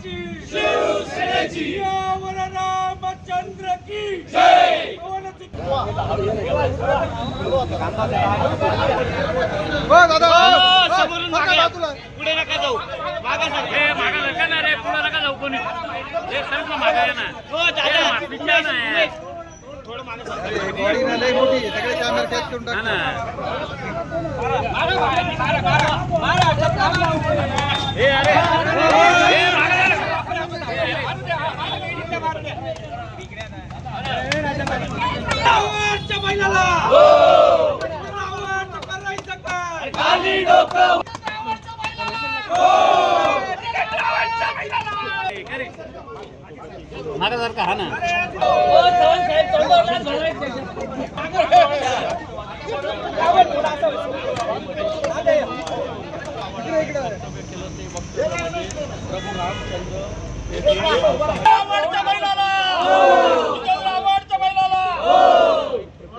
कोणाची शिवसेनेची। सियावर रामचंद्र की। जय। समोरून मागे या. पुढे नका जाऊ. मागा सर हे मागा नका ना रे पुढे नका जाऊ कोणी. हे सर ना मागा ना. हो दादा. पिछा ना आहे. थोडं ना लय मोठी. सगळे कॅमेरा कॅच करून टाक. ना. हे अरे हे मागा या ना. आव्हाडच्या बैलाला. आव्हाडचं करायचं काय? खाली डोकं. मागा जर का हा ना. आव्हाडच्या बैलाला जितेंद्र आव्हाडच्या बैलाला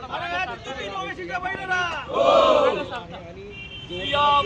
अरे जितेंद्र ओवेसीच्या बैलाला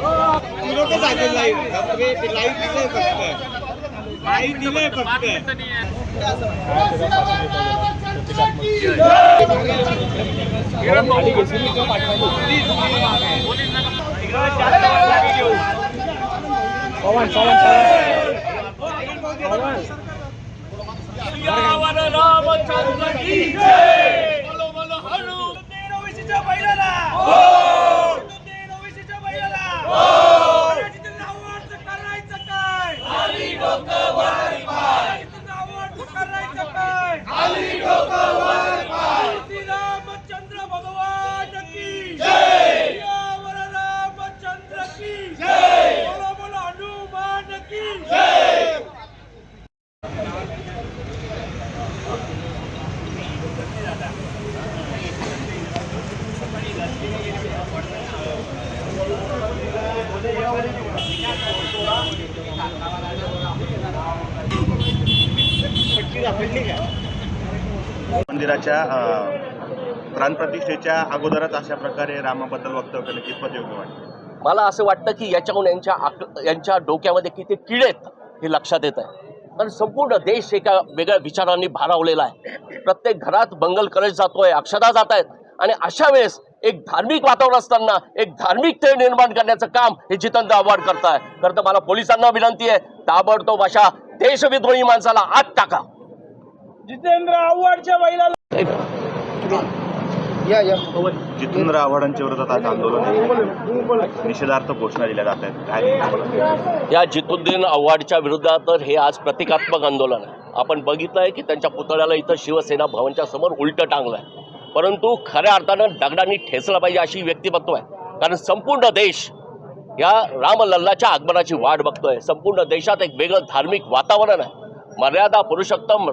जाऊ बरं. लाईव्ह दिलंय फक्त लाईव्ह दिलंय फक्त रामचंद्र की जय बोलो बोलो हनुमान ओवेसीच्या बैलाला अरे जितेंद्र आव्हाडचं करायचं काय खाली डोकं वर पाय जितेंद्र आव्हाडचं करायचं काय खाली डोकं वर पाय श्री रामचंद्र भगवान की जय सियावर रामचंद्र की जय बोलो बोलो हनुमान की जय मंदिराच्या प्राणप्रतिष्ठेच्या अगोदरच अशा प्रकारे रामाबद्दल वक्तव्य केलं कितपत योग्य वाटतं. मला असं वाटतं की याच्याहून यांच्या आक यांच्या डोक्यामध्ये किती किडे आहेत हे लक्षात येत आहे कारण संपूर्ण देश एका वेगळ्या विचारांनी भारावलेला आहे. प्रत्येक घरात बंगल करत जातोय अक्षदा जात आहेत आणि अशा वेळेस एक धार्मिक वातावरण असताना एक धार्मिक तेळ निर्माण करण्याचं काम हे जितेंद्र आव्हाड करताय. आहे तर मला पोलिसांना विनंती आहे ताबडतोब अशा देशविद्रोही माणसाला आत टाका. जितेंद्र आव्हाडच्या बैलाला या जितेंद्र आव्हाडांच्या विरोधात आज आंदोलन आहे. निषेधार्थ घोषणा दिल्या जात आहेत. काय या जितुद्दीन आव्हाडच्या विरोधात हे आज प्रतिकात्मक आंदोलन आहे. आपण बघितलं आहे की त्यांच्या पुतळ्याला इथं शिवसेना भवनच्या समोर उलटं टांगलं आहे परंतु खऱ्या अर्थानं दगडांनी ठेचलं पाहिजे अशी व्यक्तिमत्व आहे. कारण संपूर्ण देश या रामलल्लाच्या आगमनाची वाट बघतोय. संपूर्ण देशात एक वेगळं धार्मिक वातावरण आहे. मर्यादा पुरुषोत्तम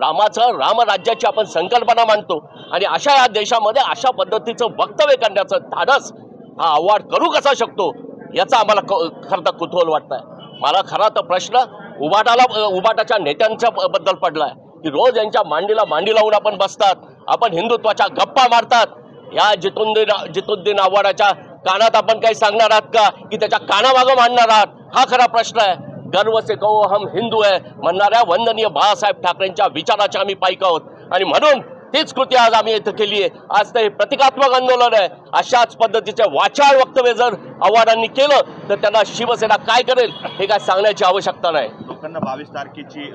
रामाचं रामराज्याची आपण संकल्पना मांडतो आणि अशा या देशामध्ये अशा पद्धतीचं वक्तव्य करण्याचं धाडस हा आव्हाड करू कसा शकतो याचा आम्हाला खरं तर कुतूहल वाटतंय. मला खरा तर प्रश्न उबाटाला उबाटाच्या नेत्यांच्या बद्दल बद्दल पडलाय की रोज यांच्या मांडीला मांडी लावून आपण बसतात आपण हिंदुत्वाच्या गप्पा मारतात. या जितुद्दीन जितुद्दीन आव्हाडाच्या कानात आपण काही सांगणार आहात का की त्याच्या कानामागं मांडणार आहात? हा खरा प्रश्न आहे. गर्व से कहो हम हिंदू आहे म्हणणाऱ्या वंदनीय बाळासाहेब ठाकरेंच्या विचाराचे आम्ही पाईक आहोत आणि म्हणून तीच कृती आज आम्ही इथं केली आहे. आज ते प्रतिकात्मक आंदोलन आहे. अशाच पद्धतीचे वाचाळ वक्तव्य जर आव्हाडांनी केलं तर त्यांना शिवसेना काय करेल हे काय सांगण्याची आवश्यकता नाही. लोकांना बावीस तारखेची